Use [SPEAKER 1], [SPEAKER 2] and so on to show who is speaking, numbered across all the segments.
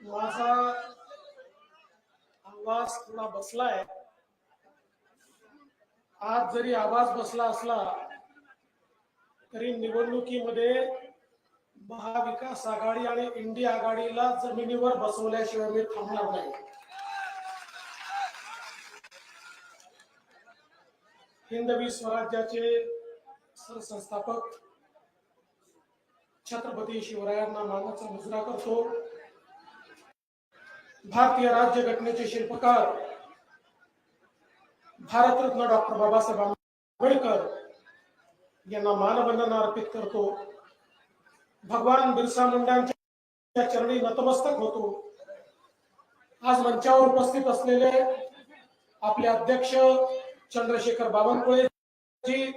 [SPEAKER 1] माझा आवाज थोडा बसलाय. आज जरी आवाज बसला असला तरी निवडणुकीमध्ये महाविकास आघाडी आणि इंडिया आघाडीला जमिनीवर बसवल्याशिवाय मी थांबणार नाही. हिंदवी स्वराज्याचे सरसंस्थापक छत्रपती शिवरायांना मानाचा मुजरा करतो. भारतीय राज्यघटनेचे शिल्पकार भारतरत्न डॉक्टर बाबासाहेब आंबेडकर यांना मानवंदना अर्पित करतो. भगवान बिरसा मुंडांच्या चरणी नतमस्तक होतो. आज मंचावर उपस्थित असलेले आपले अध्यक्ष चंद्रशेखर बावनकुळे जी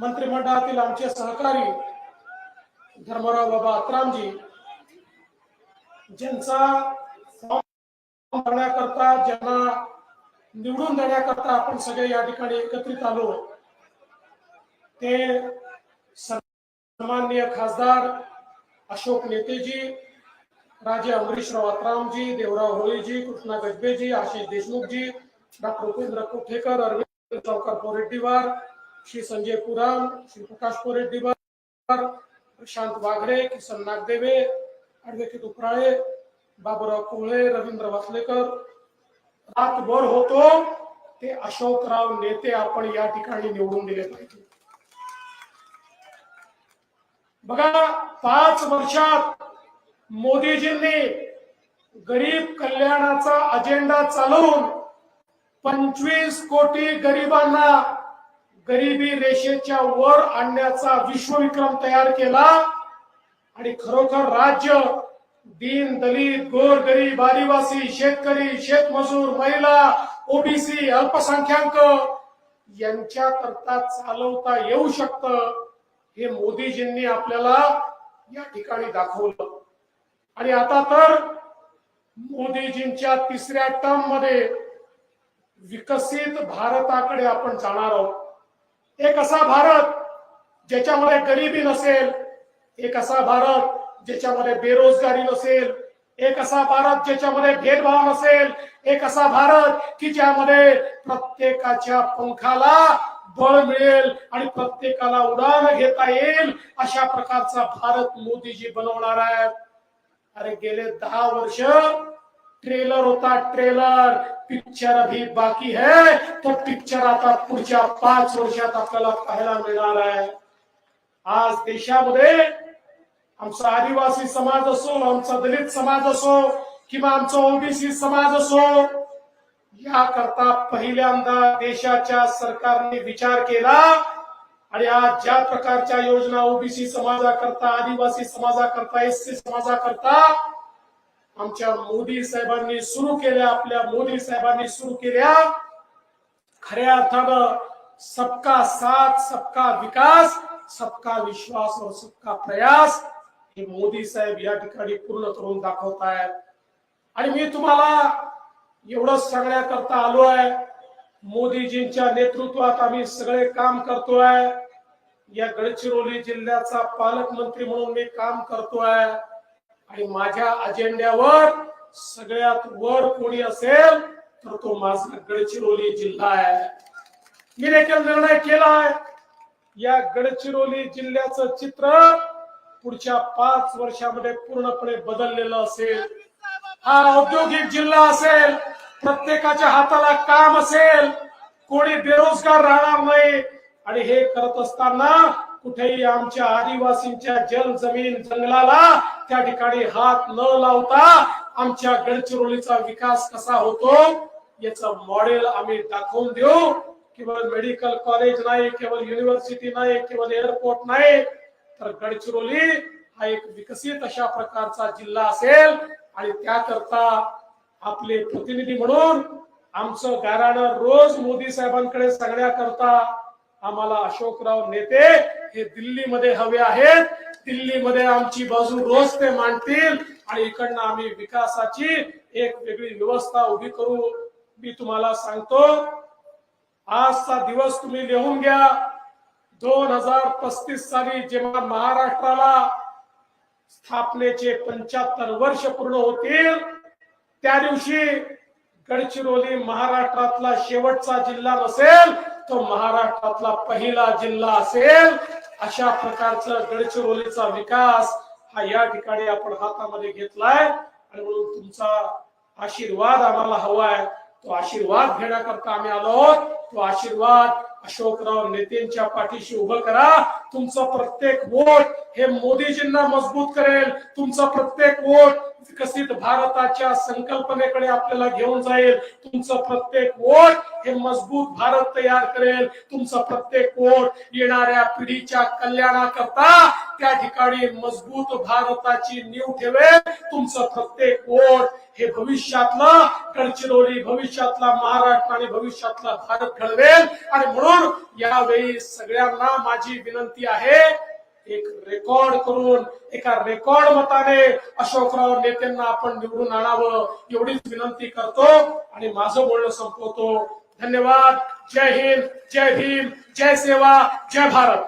[SPEAKER 1] मंत्रिमंडळातील आमचे सहकारी धर्मराव बाबा अत्रामजी ज्यांचा फॉर्म करण्याकरता ज्यांना निवडून देण्याकरता आपण सगळे या ठिकाणी एकत्रित आलो ते सन्माननीय खासदार अशोक नेतेजी राजे अमरीशराव अत्रामजी देवराव होळीजी कृष्णा गजबेजी आशिष देशमुखजी डॉक्टर उपेंद्र कोठेकर अरविंद चौकर पोरेड्डीवार श्री संजय पुराम श्री प्रकाश पोरेड्डीवार प्रशांत वाघरे किसन नागदेवे ऍडव्होकेट उपराळे बाबुराव कोहळे रवींद्र वासलेकर. रातभर होतो ते अशोकराव नेते आपण या ठिकाणी निवडून दिले पाहिजे. बघा पाच वर्षात मोदीजींनी गरीब कल्याणाचा अजेंडा चालवून पंचवीस कोटी गरिबांना गरिबी रेषेच्या वर आणण्याचा विश्वविक्रम तयार केला. आणि खरोखर राज्य दीन दलित गोर गरीब आदिवासी शेतकरी शेतमजूर महिला ओबीसी अल्पसंख्याक यांच्या करता चालवता येऊ शकत हे मोदीजींनी आपल्याला या ठिकाणी दाखवलं. आणि आता तर मोदीजींच्या तिसऱ्या टर्ममध्ये विकसित भारताकडे आपण जाणार आहोत. एक असा भारत ज्याच्यामध्ये गरिबी नसेल एक असा भारत ज्याच्यामध्ये बेरोजगारी नसेल एक असा भारत ज्याच्यामध्ये भेदभाव नसेल एक असा भारत की ज्यामध्ये प्रत्येकाच्या पंखाला बळ मिळेल आणि प्रत्येकाला उडान घेता येईल अशा प्रकारचा भारत मोदीजी बनवणार आहेत. अरे गेले दहा वर्ष ट्रेलर होता ट्रेलर. पिक्चर अभी बाकी है तो पिक्चर आता पुढच्या पाच वर्षात आपल्याला पाहायला मिळणार आहे. आज देशामध्ये आमचा आदिवासी समाज असो आमचा दलित समाज असो किंवा आमचा ओबीसी समाज असो याकरता पहिल्यांदा देशाच्या सरकारने विचार केला आणि आज ज्या प्रकारच्या योजना ओबीसी समाजाकरता आदिवासी समाजाकरता एस सी समाजाकरता आमच्या मोदी साहेबांनी सुरू केल्या आपल्या मोदी साहेबांनी सुरू केल्या खऱ्या अर्थानं सबका साथ सबका विकास सबका विश्वास और सबका प्रयास हे मोदी साहेब या ठिकाणी पूर्ण करून दाखवत आहेत. आणि मी तुम्हाला एवढंच सांगण्याकरता आलो आहे. मोदीजींच्या नेतृत्वात आम्ही सगळे काम करतोय. या गडचिरोली जिल्ह्याचा पालकमंत्री म्हणून मी काम करतोय. आणि माझ्या अजेंड्यावर सगळ्यात वर कोणी असेल तर तो माझा गडचिरोली जिल्हा आहे. मी देखील निर्णय आहे या गडचिरोली जिल्ह्याचं चित्र पुढच्या पाच वर्षामध्ये पूर्णपणे बदललेलं असेल. हा औद्योगिक जिल्हा असेल प्रत्येकाच्या हाताला काम असेल कोणी बेरोजगार राहणार नाही. आणि हे करत असताना कुठेही आमच्या आदिवासींच्या जल जमीन जंगलाला त्या ठिकाणी हात न लावता आमच्या गडचिरोलीचा विकास कसा होतो याचं मॉडेल आम्ही दाखवून देऊ. केवळ मेडिकल कॉलेज नाही केवळ युनिव्हर्सिटी नाही केवळ एअरपोर्ट नाही तर गडचिरोली हा एक विकसित अशा प्रकारचा जिल्हा असेल आणि त्याकरता आपले प्रतिनिधी म्हणून आमचं गाराणं रोज मोदी साहेबांकडे सांगण्याकरता आम्हाला अशोकराव नेते हे दिल्लीमध्ये हवे आहेत. दिल्लीमध्ये आमची बाजू रोज ते मांडतील आणि इकडनं आम्ही विकासाची एक वेगळी व्यवस्था उभी करू. मी तुम्हाला सांगतो आजचा दिवस तुम्ही लिहून घ्या. दोन हजार पस्तीस साली जेव्हा महाराष्ट्राला स्थापनेचे पंच्याहत्तर वर्ष पूर्ण होतील त्या दिवशी गडचिरोली महाराष्ट्रातला शेवटचा जिल्हा नसेल तो महाराष्ट्रातला पहिला जिल्हा असेल. अशा प्रकारचं गडचिरोलीचा विकास हा या ठिकाणी आपण हातामध्ये घेतलाय. आणि म्हणून तुमचा आशीर्वाद आम्हाला हवाय. तो आशीर्वाद घेण्याकरता आम्ही आलो आहोत. तो आशीर्वाद अशोकराव नेतेंच्या पाठीशी उभं करा. तुमचा प्रत्येक वोट हे मोदीजींना मजबूत करेल. तुमचा प्रत्येक वोट विकसित भारताच्या संकल्पनेकडे आपल्याला घेऊन जाईल. तुमचं प्रत्येक वोट हे मजबूत भारत तयार करेल. तुमचं प्रत्येक वोट येणाऱ्या पिढीच्या कल्याणाकरता त्या ठिकाणी मजबूत भारताची नीव ठेवेल. तुमचं प्रत्येक वोट हे भविष्यातलं गडचिरोली भविष्यातला महाराष्ट्र आणि भविष्यातला भारत घडवेल. आणि म्हणून यावेळी सगळ्यांना माझी विनंती आहे एक रेकॉर्ड करून एका रेकॉर्ड मताने अशोकराव नेत्यांना आपण निवडून आणावं एवढीच विनंती करतो आणि माझं बोलणं संपवतो. धन्यवाद. जय हिंद जय भीम जय सेवा जय भारत.